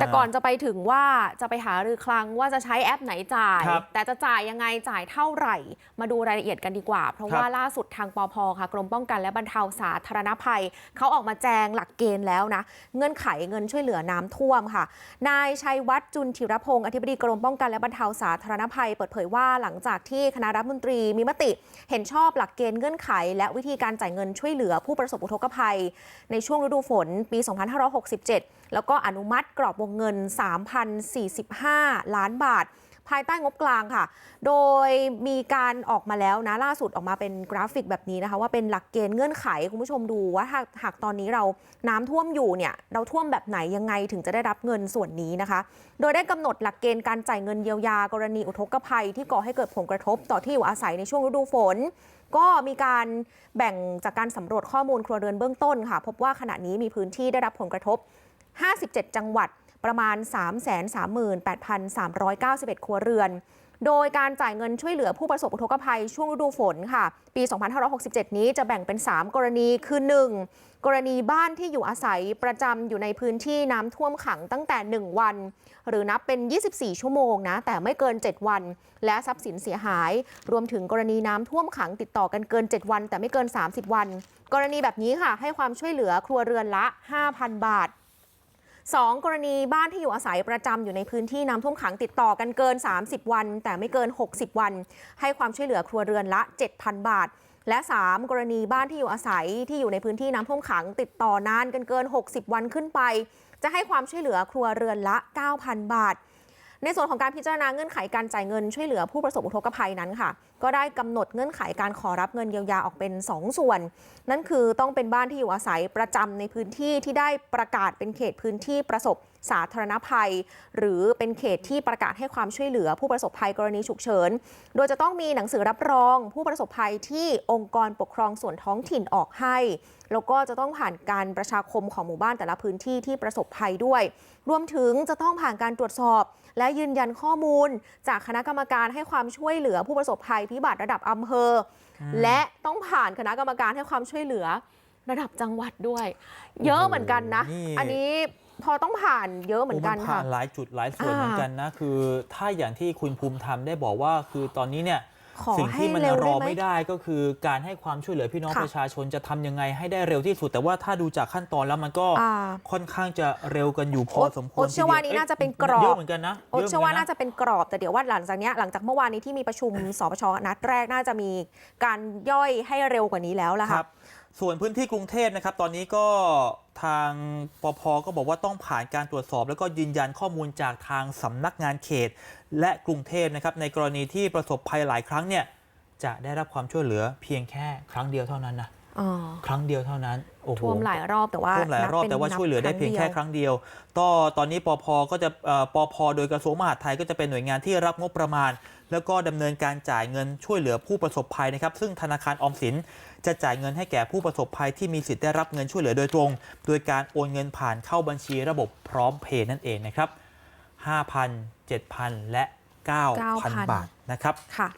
แต่ก่อนจะไปถึงว่าจะไปหารือคลังว่าจะใช้แอปไหนจ่าย ครับแต่จะจ่ายยังไงจ่ายเท่าไหร่ มาดูรายละเอียดกันดีกว่า เพราะครับว่าล่าสุดทางปอพค่ะ กรมป้องกันและบรรเทาสาธารณภัย เขาออกมาแจงหลักเกณฑ์แล้วนะ เงื่อนไขเงินช่วยเหลือน้ำท่วมค่ะ นายชัยวัฒน์จุนธิรพงศ์อธิบดีกรมป้องกันและบรรเทาสาธารณภัย เปิดเผยว่าหลังจากที่คณะรัฐมนตรีมีมติ เห็นชอบหลักเกณฑ์เงื่อนไข และวิธีการจ่ายเงินช่วยเหลือผู้ประสบอุทกภัย ในช่วงฤดูฝนปี 2567แล้วก็อนุมัติกรอบวงเงิน 3,045 ล้านบาท ภายใต้งบกลางค่ะ โดยมีการออกมาแล้วนะล่าสุดออกมาเป็นกราฟิกแบบนี้นะคะ ว่าเป็นหลักเกณฑ์เงื่อนไข คุณผู้ชมดูว่าหากหากตอนนี้เราน้ำท่วมอยู่เนี่ยเราท่วมแบบไหนยังไงถึงจะได้รับเงินส่วนนี้นะคะ โดยได้กำหนดหลักเกณฑ์การจ่ายเงินเยียวยากรณีอุทกภัย ที่ก่อให้เกิดผลกระทบต่อที่อยู่อาศัยในช่วงฤดูฝนก็มีการแบ่งจากการสำรวจข้อมูลครัวเรือนเบื้องต้นค่ะ พบว่าขณะนี้มีพื้นที่ได้รับผลกระทบ 57 จังหวัดประมาณ 338,391 ครัวเรือน โดยการจ่ายเงินช่วยเหลือผู้ประสบอุทกภัยช่วงฤดูฝนค่ะ ปี 2567 นี้จะแบ่งเป็น 3 กรณีคือ 1. กรณีบ้านที่อยู่อาศัยประจำอยู่ในพื้นที่น้ำท่วมขังตั้งแต่ 1 วัน หรือนับเป็น 24 ชั่วโมงนะ แต่ไม่เกิน 7 วัน และทรัพย์สินเสียหาย รวมถึงกรณีน้ำท่วมขังติดต่อกันเกิน 7 วัน แต่ไม่เกิน 30 วัน กรณีแบบนี้ค่ะ ให้ความช่วยเหลือครัวเรือนละ 5,000 บาท 2 กรณีบ้านที่อยู่อาศัยประจำอยู่ในพื้นที่น้ำท่วมขังติดต่อกันเกิน 30 วัน แต่ไม่เกิน 60 วัน ให้ความช่วยเหลือครัวเรือนละ 7,000 บาท และ 3 กรณีบ้านที่อยู่อาศัยที่อยู่ในพื้นที่น้ำท่วมขัง ติดต่อนานกันเกิน 60 วันขึ้นไป จะให้ความช่วยเหลือครัวเรือนละ 9,000 บาท ในส่วนของการพิจารณาเงื่อนไขการจ่ายเงินช่วยเหลือผู้ประสบอุทกภัยนั้นค่ะ ก็ได้กำหนดเงื่อนไขการขอรับเงินเยียวยาออกเป็น 2 ส่วน นั่นคือต้องเป็นบ้านที่อยู่อาศัยประจำในพื้นที่ที่ได้ประกาศเป็นเขตพื้นที่ประสบ สาธารณภัย หรือเป็นเขตที่ประกาศให้ความช่วยเหลือผู้ประสบภัยกรณีฉุกเฉิน โดยจะต้องมีหนังสือรับรองผู้ประสบภัยที่องค์กรปกครองส่วนท้องถิ่นออกให้ แล้วก็จะต้องผ่านการประชาคมของหมู่บ้านแต่ละพื้นที่ที่ประสบภัยด้วย รวมถึงจะต้องผ่านการตรวจสอบ และยืนยันข้อมูล จากคณะกรรมการให้ความช่วยเหลือผู้ประสบภัยพิบัติระดับอำเภออและต้องผ่านคณะกรรมการให้ความช่วยเหลือระดับจังหวัดด้วย เยอะเหมือนกันนะนี่อันนี้ พอต้องผ่านเยอะเหมือนกันโผ่าค่ะนหลายจุดหลายส่วนอ่าเหมือนกันนะคือ ถ้าอย่างที่คุณภูมิธรรมได้บอกว่าคือตอนนี้เนี่ยขอสิ่งให้ที่มันเร็วรได้อไหมไม่ได้ก็คือการให้ความช่วยเหลือพี่น้องค่ะประชาชนจะทำยังไงให้ได้เร็วที่สุด แต่ว่าถ้าดูจากขั้นตอนแล้วมันก็อ่าค่อนข้างจะเร็วกันอยู่พอโอ๊ตสมควโอ๊รตเชื่อว่านี่ทีดียน่าจะเป็นกรอบเยอะเหมือนกันนะโอ๊ตยะเชื่อว่าหมืน่ากัะจะเป็นกรอบแต่เดี๋ยวว่าหลังจากเนี้ยหลังจากเมื่อวานนี้ที่มีประชุมสปชนัดแรกน่าจะมีการย่อยให้เร็วกว่านี้แล้วล่ะคค่ะรับ ส่วนพื้นที่กรุงเทพนะครับตอนนี้ก็ทางปพก็บอกว่าต้องผ่านการตรวจสอบ แล้วก็ยืนยันข้อมูลจากทางสำนักงานเขต และกรุงเทพนะครับในกรณีที่ประสบภัยหลายครั้งเนี่ยจะได้รับความช่วยเหลือเพียงแค่ครั้งเดียวเท่านั้นนะ ครั้งเดียวเท่านั้นโอ้โหท่วมหลายรอบแต่ว่าท่วมหลายรอบนัป็นแต่ว่าช่วยเหลือได้เพียงแค่ครั้งเดียวก็ตอนนี้ปพก็จะเอ่อปพโดยกระทรวงมหาดไทยก็จะเป็นหน่วยงานที่รับงบประมาณ แล้วก็ดำเนินการจ่ายเงินช่วยเหลือผู้ประสบภัยนะครับ ซึ่งธนาคารออมสินจะจ่ายเงินให้แก่ผู้ประสบภัยที่มีสิทธิ์ได้รับเงินช่วยเหลือโดยตรง โดยการโอนเงินผ่านเข้าบัญชีระบบพร้อมเพย์นั่นเองนะครับ5,000 7,000 และ 9,000 9,000บาทนะครับค่ะ